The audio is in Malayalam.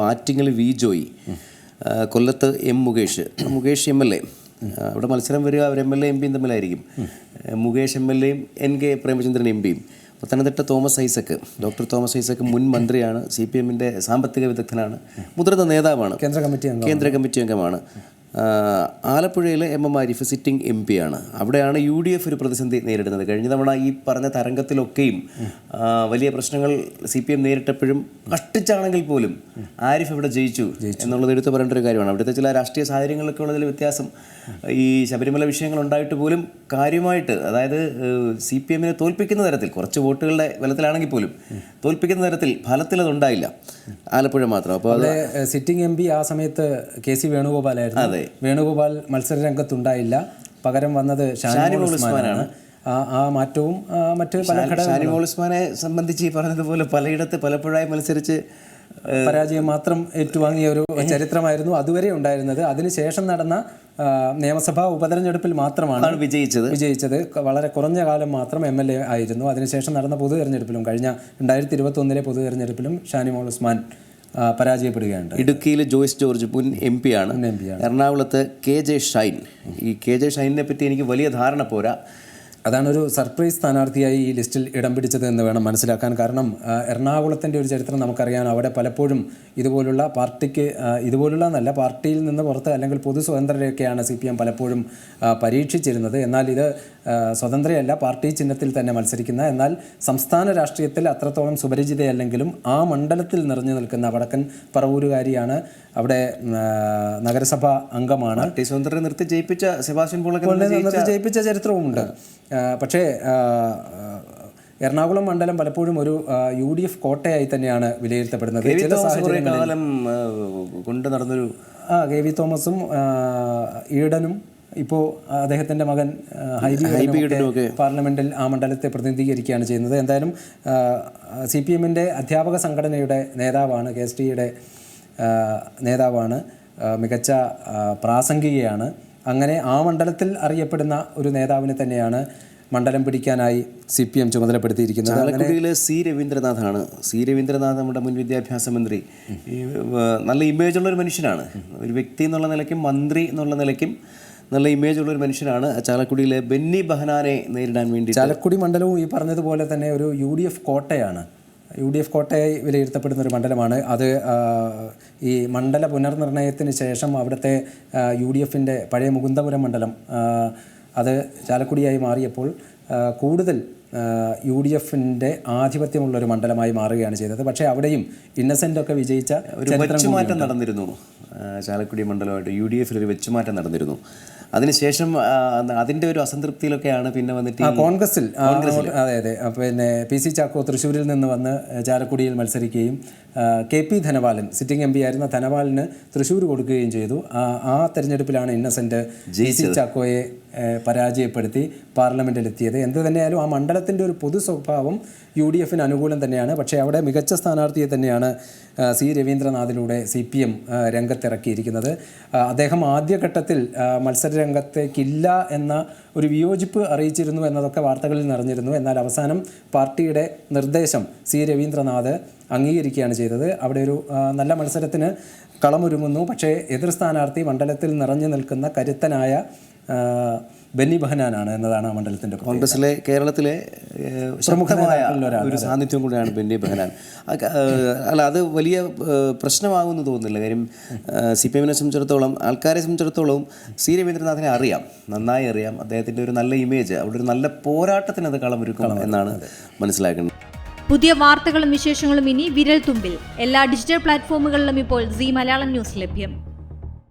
ആറ്റിങ്ങൽ വി ജോയി കൊല്ലത്ത് M Mukesh. Mukesh M L A. അവിടെ മത്സരം വരിക അവർ എം എൽ എ എം പിയും തമ്മിലായിരിക്കും. മുകേഷ് എം എൽ എയും എൻ കെ പ്രേമചന്ദ്രൻ എം പിയും. പത്തനംതിട്ട തോമസ് ഐസക്ക് ഡോക്ടർ തോമസ് ഐസക്ക് മുൻ മന്ത്രിയാണ് സി പി എമ്മിന്റെ സാമ്പത്തിക വിദഗ്ധനാണ്. മുതിർന്ന നേതാവാണ്. കേന്ദ്ര കമ്മിറ്റി കേന്ദ്ര കമ്മിറ്റി അംഗമാണ്. ആലപ്പുഴയിലെ M M Arif sitting M P ആണ്. അവിടെയാണ് യു ഡി എഫ് ഒരു പ്രതിസന്ധി നേരിടുന്നത്. കഴിഞ്ഞ തവണ ഈ പറഞ്ഞ തരംഗത്തിലൊക്കെയും വലിയ പ്രശ്നങ്ങൾ സി പി എം നേരിട്ടപ്പോഴും കഷ്ടിച്ചാണെങ്കിൽ പോലും ആരിഫ് ഇവിടെ ജയിച്ചു എന്നുള്ളത് എടുത്തു പറയേണ്ട ഒരു കാര്യമാണ്. അവിടുത്തെ ചില രാഷ്ട്രീയ സാഹചര്യങ്ങളൊക്കെ ഉള്ളതിൽ വ്യത്യാസം ഈ ശബരിമല വിഷയങ്ങൾ ഉണ്ടായിട്ട് പോലും കാര്യമായിട്ട് അതായത് സി പി എമ്മിനെ തോൽപ്പിക്കുന്ന തരത്തിൽ കുറച്ച് വോട്ടുകളുടെ ബലത്തിലാണെങ്കിൽ പോലും തോൽപ്പിക്കുന്ന തരത്തിൽ ഫലത്തിൽ അതുണ്ടായില്ല. ആലപ്പുഴ മാത്രം. അപ്പോൾ അത് സിറ്റിംഗ് എം പി ആ സമയത്ത് കെ സി വേണുഗോപാലായിരുന്നു. അതെ. വേണുഗോപാൽ മത്സര രംഗത്തുണ്ടായില്ല പകരം വന്നത് ഷാനിമോൾ ഉസ്മാനാണ്. ആ മാറ്റവും മറ്റ് പല ഷാനിമോൾ ഉസ്മാനെ സംബന്ധിച്ച് ഈ പറഞ്ഞതുപോലെ പലയിടത്ത് പലപ്പോഴായി മത്സരിച്ച് പരാജയം മാത്രം ഏറ്റുവാങ്ങിയ ഒരു ചരിത്രമായിരുന്നു അതുവരെ ഉണ്ടായിരുന്നത്. അതിനുശേഷം നടന്ന നിയമസഭാ ഉപതെരഞ്ഞെടുപ്പിൽ മാത്രമാണ് വിജയിച്ചത്. വിജയിച്ചത്. വളരെ കുറഞ്ഞ കാലം മാത്രം എം എൽ എ ആയിരുന്നു. അതിനുശേഷം നടന്ന പൊതു തെരഞ്ഞെടുപ്പിലും കഴിഞ്ഞ രണ്ടായിരത്തി ഇരുപത്തി ഒന്നിലെ പൊതു തെരഞ്ഞെടുപ്പിലും ഷാനിമോൾ ഉസ്മാൻ ആ, പരാജയപ്പെടുകയുണ്ട് ഇടുക്കിയിൽ ജോയിസ് ജോർജ് മുൻ എം പി ആണ്. എറണാകുളത്ത് കെ ജെ ഷൈൻ. ഈ കെ ജെ ഷൈനിനെ പറ്റി എനിക്ക് വലിയ ധാരണ പോരാ. അതാണ് ഒരു സർപ്രൈസ് സ്ഥാനാർത്ഥിയായി ഈ ലിസ്റ്റിൽ ഇടം പിടിച്ചത് എന്ന് വേണം മനസ്സിലാക്കാൻ. കാരണം എറണാകുളത്തിന്റെ ഒരു ചരിത്രം നമുക്കറിയാം. അവിടെ പലപ്പോഴും ഇതുപോലുള്ള പാർട്ടിക്ക് ഇതുപോലുള്ള നല്ല പാർട്ടിയിൽ നിന്ന് പുറത്ത് അല്ലെങ്കിൽ പൊതു സ്വതന്ത്രരെയൊക്കെയാണ് സി പി എം പലപ്പോഴും പരീക്ഷിച്ചിരുന്നത്. എന്നാൽ ഇത് സ്വതന്ത്രയല്ല പാർട്ടി ചിഹ്നത്തിൽ തന്നെ മത്സരിക്കുന്ന. എന്നാൽ സംസ്ഥാന രാഷ്ട്രീയത്തിൽ അത്രത്തോളം സുപരിചിതയല്ലെങ്കിലും ആ മണ്ഡലത്തിൽ നിറഞ്ഞു നിൽക്കുന്ന വടക്കൻ പറവൂരുകാരിയാണ് അവിടെ നഗരസഭാ അംഗമാണ്. സ്വതന്ത്രം നിർത്തി ജയിപ്പിച്ച സെബാസ്റ്റ്യൻ പോളൊക്കെ നിർത്തി ജയിപ്പിച്ച ചരിത്രവുമുണ്ട്. പക്ഷേ എറണാകുളം മണ്ഡലം പലപ്പോഴും ഒരു യു ഡി എഫ് കോട്ടയായി തന്നെയാണ് വിലയിരുത്തപ്പെടുന്നത്. ചില സാഹചര്യങ്ങളിൽ കൊണ്ട് നടന്നൊരു ആ കെ വി തോമസും ഈഡനും ഇപ്പോൾ അദ്ദേഹത്തിന്റെ മകൻ ഹൈബിയുടെ പാർലമെന്റിൽ പാർലമെന്റിൽ ആ മണ്ഡലത്തെ പ്രതിനിധീകരിക്കുകയാണ് ചെയ്യുന്നത്. എന്തായാലും സി പി എമ്മിന്റെ അധ്യാപക സംഘടനയുടെ നേതാവാണ് കെ എസ് ടിയുടെ നേതാവാണ് മികച്ച പ്രാസംഗികയാണ്. അങ്ങനെ ആ മണ്ഡലത്തിൽ അറിയപ്പെടുന്ന ഒരു നേതാവിനെ തന്നെയാണ് മണ്ഡലം പിടിക്കാനായി സി പി എം ചുമതലപ്പെടുത്തിയിരിക്കുന്നത്. ചാലക്കുടിയിലെ സി രവീന്ദ്രനാഥാണ്. സി രവീന്ദ്രനാഥ് നമ്മുടെ മുൻ വിദ്യാഭ്യാസ മന്ത്രി. നല്ല ഇമേജുള്ള ഒരു മനുഷ്യനാണ്. ഒരു വ്യക്തി എന്നുള്ള നിലയ്ക്കും മന്ത്രി എന്നുള്ള നിലയ്ക്കും നല്ല ഇമേജ് ഉള്ള ഒരു മനുഷ്യനാണ് ചാലക്കുടിയിലെ ബെന്നി ബഹനാനെ നേരിടാൻ വേണ്ടി ചാലക്കുടി മണ്ഡലവും ഈ പറഞ്ഞതുപോലെ തന്നെ ഒരു യു ഡി എഫ് കോട്ടയാണ്. യു ഡി എഫ് കോട്ടയായി വിലയിരുത്തപ്പെടുന്ന ഒരു മണ്ഡലമാണ്. അത് ഈ മണ്ഡല പുനർനിർണയത്തിന് ശേഷം അവിടുത്തെ യു ഡി എഫിന്റെ പഴയ മുകുന്ദപുരം മണ്ഡലം അത് ചാലക്കുടിയായി മാറിയപ്പോൾ കൂടുതൽ യു ഡി എഫിന്റെ ആധിപത്യമുള്ള ഒരു മണ്ഡലമായി മാറുകയാണ് ചെയ്തത്. പക്ഷേ അവിടെയും ഇന്നസെന്റ് ഒക്കെ വിജയിച്ച ഒരു വെച്ചുമാറ്റം നടന്നിരുന്നു. ചാലക്കുടി മണ്ഡലമായിട്ട് യു ഡി എഫിൽ ഒരു വെച്ചുമാറ്റം നടന്നിരുന്നു. അതിനുശേഷം അതിന്റെ ഒരു അസംതൃപ്തിയിലൊക്കെയാണ് പിന്നെ വന്നിട്ട് കോൺഗ്രസിൽ അതെ അതെ. പിന്നെ പി സി ചാക്കോ തൃശ്ശൂരിൽ നിന്ന് വന്ന് ചാലക്കുടിയിൽ മത്സരിക്കുകയും K P Dhanapalan sitting M P ആയിരുന്ന ധനപാലിന് തൃശ്ശൂർ കൊടുക്കുകയും ചെയ്തു. ആ തെരഞ്ഞെടുപ്പിലാണ് ഇന്നസെന്റ് ജി സി ചാക്കോയെ പരാജയപ്പെടുത്തി പാർലമെന്റിലെത്തിയത്. എന്ത് തന്നെയായാലും ആ മണ്ഡലത്തിന്റെ ഒരു പൊതു സ്വഭാവം യു ഡി എഫിന് അനുകൂലം തന്നെയാണ്. പക്ഷേ അവിടെ മികച്ച സ്ഥാനാർത്ഥിയെ തന്നെയാണ് സി രവീന്ദ്രനാഥിലൂടെ സി പി എം രംഗത്തിറക്കിയിരിക്കുന്നത്. അദ്ദേഹം ആദ്യഘട്ടത്തിൽ മത്സര രംഗത്തേക്കില്ല എന്ന ഒരു വിയോജിപ്പ് അറിയിച്ചിരുന്നു എന്നതൊക്കെ വാർത്തകളിൽ നിറഞ്ഞിരുന്നു. എന്നാൽ അവസാനം പാർട്ടിയുടെ നിർദ്ദേശം സി. രവീന്ദ്രനാഥ് അംഗീകരിക്കുകയാണ് ചെയ്തത്. അവിടെ ഒരു നല്ല മത്സരത്തിന് കളമൊരുങ്ങുന്നു. പക്ഷേ എതിർ സ്ഥാനാർത്ഥി മണ്ഡലത്തിൽ നിറഞ്ഞു നിൽക്കുന്ന കരുത്തനായ ബെന്നി ബഹനാനാണ് എന്നതാണ് ആ മണ്ഡലത്തിന്റെ. കോൺഗ്രസിലെ കേരളത്തിലെ ശക്തമായ ഒരു സാന്നിധ്യം കൂടിയാണ് ബെന്നി ബെഹനാൻ. അല്ല അത് വലിയ പ്രശ്നമാകുമെന്ന് തോന്നുന്നില്ല. കാര്യം സി പി എമ്മിനെ സംബന്ധിച്ചിടത്തോളം ആൾക്കാരെ സംബന്ധിച്ചിടത്തോളം സി രവീന്ദ്രനാഥിനെ അറിയാം. നന്നായി അറിയാം. അദ്ദേഹത്തിന്റെ ഒരു നല്ല ഇമേജ് അവിടെ ഒരു നല്ല പോരാട്ടത്തിന് അത് കളമൊരുക്കണം എന്നാണ് മനസ്സിലാക്കുന്നത്. പുതിയ വാർത്തകളും വിശേഷങ്ങളും ഇനി വിരൽ തുമ്പിൽ എല്ലാ ഡിജിറ്റൽ പ്ലാറ്റ്ഫോമുകളിലും ഇപ്പോൾ സി മലയാളം ന്യൂസ് ലഭ്യം.